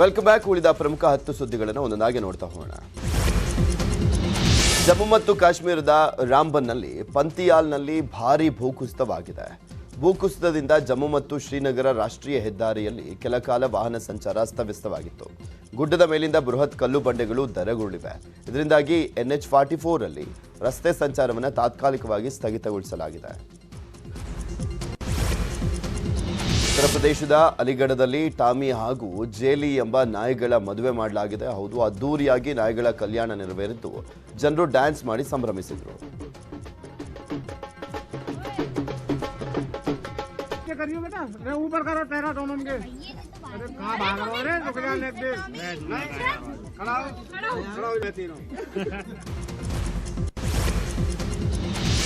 Welcome back ಉಳಿದ ಪ್ರಮುಖ ಹತ್ತು ಸುದ್ದಿಗಳನ್ನು ಒಂದೊಂದಾಗಿ ನೋಡ್ತಾ ಹೋಗೋಣ. ಜಮ್ಮು ಮತ್ತು ಕಾಶ್ಮೀರದ ರಾಂಬನ್ನಲ್ಲಿ ಪಂತಿಯಾಲ್ನಲ್ಲಿ ಭಾರೀ ಭೂಕುಸಿತವಾಗಿದೆ. ಭೂಕುಸಿತದಿಂದ ಜಮ್ಮು ಮತ್ತು ಶ್ರೀನಗರ ರಾಷ್ಟ್ರೀಯ ಹೆದ್ದಾರಿಯಲ್ಲಿ ಕೆಲಕಾಲ ವಾಹನ ಸಂಚಾರ ಅಸ್ತವ್ಯಸ್ತವಾಗಿತ್ತು. ಗುಡ್ಡದ ಮೇಲಿಂದ ಬೃಹತ್ ಕಲ್ಲು ಬಂಡೆಗಳು ದರಗುರುಳಿವೆ ಇದರಿಂದಾಗಿ ಎನ್ಎಚ್ ಫಾರ್ಟಿ ಫೋರ್ ಅಲ್ಲಿ ರಸ್ತೆ ಸಂಚಾರವನ್ನು ತಾತ್ಕಾಲಿಕವಾಗಿ ಸ್ಥಗಿತಗೊಳಿಸಲಾಗಿದೆ. ಉತ್ತರ ಪ್ರದೇಶದ ಅಲಿಗಢದಲ್ಲಿ ಟಾಮಿ ಹಾಗೂ ಜೇಲಿ ಎಂಬ ನಾಯಿಗಳ ಮದುವೆ ಮಾಡಲಾಗಿದೆ. ಹೌದು ಅದ್ದೂರಿಯಾಗಿ ನಾಯಿಗಳ ಕಲ್ಯಾಣ ನೆರವೇರಿದ್ದು ಜನರು ಡ್ಯಾನ್ಸ್ ಮಾಡಿ ಸಂಭ್ರಮಿಸಿದರು.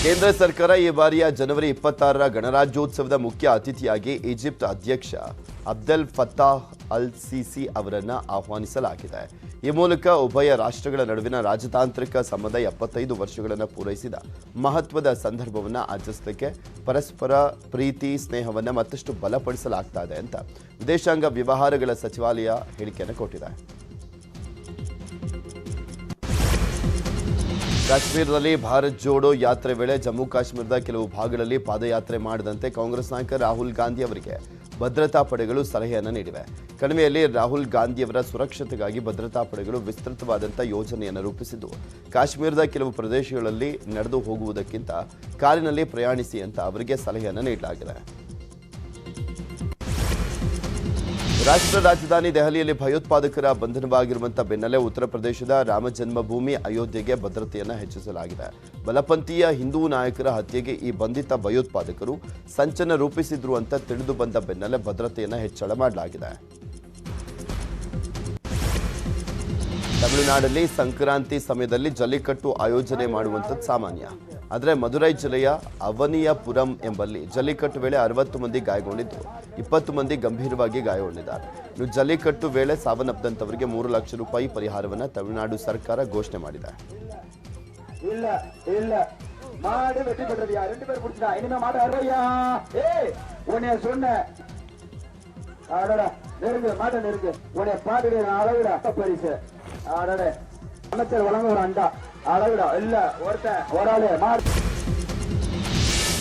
ಕೇಂದ್ರ ಸರ್ಕಾರ ಈ ಬಾರಿಯ ಜನವರಿ ಇಪ್ಪತ್ತಾರರ ಗಣರಾಜ್ಯೋತ್ಸವದ ಮುಖ್ಯ ಅತಿಥಿಯಾಗಿ ಈಜಿಪ್ಟ್ ಅಧ್ಯಕ್ಷ ಅಬ್ದಲ್ ಫತಾಹ್ ಅಲ್ ಸಿಸಿ ಅವರನ್ನು ಆಹ್ವಾನಿಸಲಾಗಿದೆ. ಈ ಮೂಲಕ ಉಭಯ ರಾಷ್ಟ್ರಗಳ ನಡುವಿನ ರಾಜತಾಂತ್ರಿಕ ಸಂಬಂಧ ಎಪ್ಪತ್ತೈದು ವರ್ಷಗಳನ್ನು ಪೂರೈಸಿದ ಮಹತ್ವದ ಸಂದರ್ಭವನ್ನು ಆಚರಿಸಲಿಕ್ಕೆ ಪರಸ್ಪರ ಪ್ರೀತಿ, ಸ್ನೇಹವನ್ನು ಮತ್ತಷ್ಟು ಬಲಪಡಿಸಲಾಗ್ತಾ ಇದೆ ಅಂತ ವಿದೇಶಾಂಗ ವ್ಯವಹಾರಗಳ ಸಚಿವಾಲಯ ಹೇಳಿಕೆಯನ್ನು ಕೊಟ್ಟಿದೆ. ಕಾಶ್ಮೀರದಲ್ಲಿ ಭಾರತ್ ಜೋಡೋ ಯಾತ್ರೆ ವೇಳೆ ಜಮ್ಮು ಕಾಶ್ಮೀರದ ಕೆಲವು ಭಾಗಗಳಲ್ಲಿ ಪಾದಯಾತ್ರೆ ಮಾಡದಂತೆ ಕಾಂಗ್ರೆಸ್ ನಾಯಕ ರಾಹುಲ್ ಗಾಂಧಿ ಅವರಿಗೆ ಭದ್ರತಾ ಪಡೆಗಳು ಸಲಹೆಯನ್ನು ನೀಡಿವೆ. ಕಣಿವೆಯಲ್ಲಿ ರಾಹುಲ್ ಗಾಂಧಿಯವರ ಸುರಕ್ಷತೆಗಾಗಿ ಭದ್ರತಾ ಪಡೆಗಳು ವಿಸ್ತೃತವಾದಂಥ ಯೋಜನೆಯನ್ನು ರೂಪಿಸಿದ್ದು, ಕಾಶ್ಮೀರದ ಕೆಲವು ಪ್ರದೇಶಗಳಲ್ಲಿ ನಡೆದು ಹೋಗುವುದಕ್ಕಿಂತ ಕಾರಿನಲ್ಲಿ ಪ್ರಯಾಣಿಸಿ ಅಂತ ಅವರಿಗೆ ಸಲಹೆಯನ್ನು ನೀಡಲಾಗಿದೆ. ರಾಷ್ಟ್ರ ರಾಜಧಾನಿ ದೆಹಲಿಯಲ್ಲಿ ಭಯೋತ್ಪಾದಕರ ಬಂಧನವಾಗಿರುವಂತಹ ಬೆನ್ನಲ್ಲೇ ಉತ್ತರ ಪ್ರದೇಶದ ರಾಮ ಜನ್ಮಭೂಮಿ ಅಯೋಧ್ಯೆಗೆ ಭದ್ರತೆಯನ್ನು ಹೆಚ್ಚಿಸಲಾಗಿದೆ. ಬಲಪಂಥೀಯ ಹಿಂದೂ ನಾಯಕರ ಹತ್ಯೆಗೆ ಈ ಬಂಧಿತ ಭಯೋತ್ಪಾದಕರು ಸಂಚನ ರೂಪಿಸಿದ್ರು ಅಂತ ತಿಳಿದು ಬಂದ ಬೆನ್ನಲ್ಲೇ ಭದ್ರತೆಯನ್ನು ಹೆಚ್ಚಳ ಮಾಡಲಾಗಿದೆ. ತಮಿಳುನಾಡಲ್ಲಿ ಸಂಕ್ರಾಂತಿ ಸಮಯದಲ್ಲಿ ಜಲ್ಲಿಕಟ್ಟು ಆಯೋಜನೆ ಮಾಡುವಂಥದ್ದು ಸಾಮಾನ್ಯ. ಆದರೆ ಮದುರೈ ಜಿಲ್ಲೆಯ ಅವನಿಯಪುರಂ ಎಂಬಲ್ಲಿ ಜಲ್ಲಿಕಟ್ಟು ವೇಳೆ ಅರವತ್ತು ಮಂದಿ ಗಾಯಗೊಂಡಿದ್ದು ಇಪ್ಪತ್ತು ಮಂದಿ ಗಂಭೀರವಾಗಿ ಗಾಯಗೊಂಡಿದ್ದಾರೆ ಇನ್ನು ಜಲ್ಲಿಕಟ್ಟು ವೇಳೆ ಸಾವನ್ನಪ್ಪದಂತವರಿಗೆ ಮೂರು ಲಕ್ಷ ರೂಪಾಯಿ ಪರಿಹಾರವನ್ನು ತಮಿಳುನಾಡು ಸರ್ಕಾರ ಘೋಷಣೆ ಮಾಡಿದೆ இல்ல இல்ல மாடு வெட்டி பெற்றதுயா ரெண்டு பேர் குடிச்சா இனிமே மாடு அறுவையா ஏய் உன்னைய சொன்ன அடடா நெருங்கு மாட்டை நெருங்கு உன்னைய பாத்துட்டு நான் அளவிடா பரிசு அடட அமைச்சர் வழங்க ஒரு அண்டா அளவிடா இல்ல ஒருத்தன் ஒரு ஆளு மாடு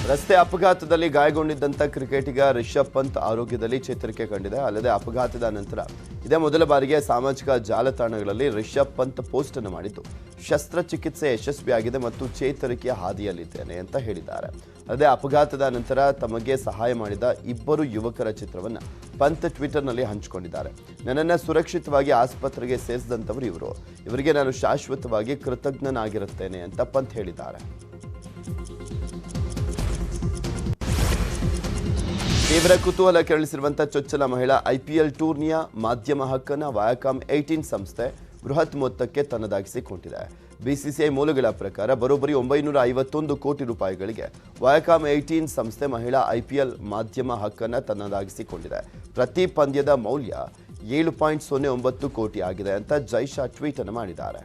ರಸ್ತೆ ಅಪಘಾತದಲ್ಲಿ ಗಾಯಗೊಂಡಿದ್ದಂಥ ಕ್ರಿಕೆಟಿಗ ರಿಷಬ್ ಪಂತ್ ಆರೋಗ್ಯದಲ್ಲಿ ಚೇತರಿಕೆ ಕಂಡಿದೆ. ಅಲ್ಲದೆ ಅಪಘಾತದ ನಂತರ ಇದೇ ಮೊದಲ ಬಾರಿಗೆ ಸಾಮಾಜಿಕ ಜಾಲತಾಣಗಳಲ್ಲಿ ರಿಷಬ್ ಪಂತ್ ಪೋಸ್ಟ್ ಅನ್ನು ಮಾಡಿದ್ದು ಶಸ್ತ್ರಚಿಕಿತ್ಸೆ ಯಶಸ್ವಿಯಾಗಿದೆ ಮತ್ತು ಚೇತರಿಕೆಯ ಹಾದಿಯಲ್ಲಿದ್ದೇನೆ ಅಂತ ಹೇಳಿದ್ದಾರೆ. ಅಲ್ಲದೆ ಅಪಘಾತದ ನಂತರ ತಮಗೆ ಸಹಾಯ ಮಾಡಿದ ಇಬ್ಬರು ಯುವಕರ ಚಿತ್ರವನ್ನು ಪಂತ್ ಟ್ವಿಟರ್ನಲ್ಲಿ ಹಂಚಿಕೊಂಡಿದ್ದಾರೆ. ನನ್ನನ್ನು ಸುರಕ್ಷಿತವಾಗಿ ಆಸ್ಪತ್ರೆಗೆ ಸೇರಿಸಿದಂಥವರು ಇವರು. ಇವರಿಗೆ ನಾನು ಶಾಶ್ವತವಾಗಿ ಕೃತಜ್ಞನಾಗಿರುತ್ತೇನೆ ಅಂತ ಪಂತ್ ಹೇಳಿದ್ದಾರೆ. ತೀವ್ರ ಕುತೂಹಲ ಕೆರಳಿಸಿರುವಂತಹ ಚೊಚ್ಚಲ ಮಹಿಳಾ ಐಪಿಎಲ್ ಟೂರ್ನಿಯ ಮಾಧ್ಯಮ ಹಕ್ಕನ್ನು ವಯಾಕಾಮ್ ಏಯ್ಟೀನ್ ಸಂಸ್ಥೆ ಬೃಹತ್ ಮೊತ್ತಕ್ಕೆ ತನ್ನದಾಗಿಸಿಕೊಂಡಿದೆ. ಬಿಸಿಸಿಐ ಮೂಲಗಳ ಪ್ರಕಾರ ಬರೋಬ್ಬರಿ ಒಂಬೈನೂರ ಐವತ್ತೊಂದು ಕೋಟಿ ರೂಪಾಯಿಗಳಿಗೆ ವಯಾಕಾಮ್ ಏಯ್ಟೀನ್ ಸಂಸ್ಥೆ ಮಹಿಳಾ ಐಪಿಎಲ್ ಮಾಧ್ಯಮ ಹಕ್ಕನ್ನು ತನ್ನದಾಗಿಸಿಕೊಂಡಿದೆ. ಪ್ರತಿ ಪಂದ್ಯದ ಮೌಲ್ಯ ಏಳು ಪಾಯಿಂಟ್ ಸೊನ್ನೆ ಒಂಬತ್ತು ಕೋಟಿ ಆಗಿದೆ ಅಂತ ಜೈಶಾ ಟ್ವೀಟ್ ಅನ್ನು ಮಾಡಿದ್ದಾರೆ.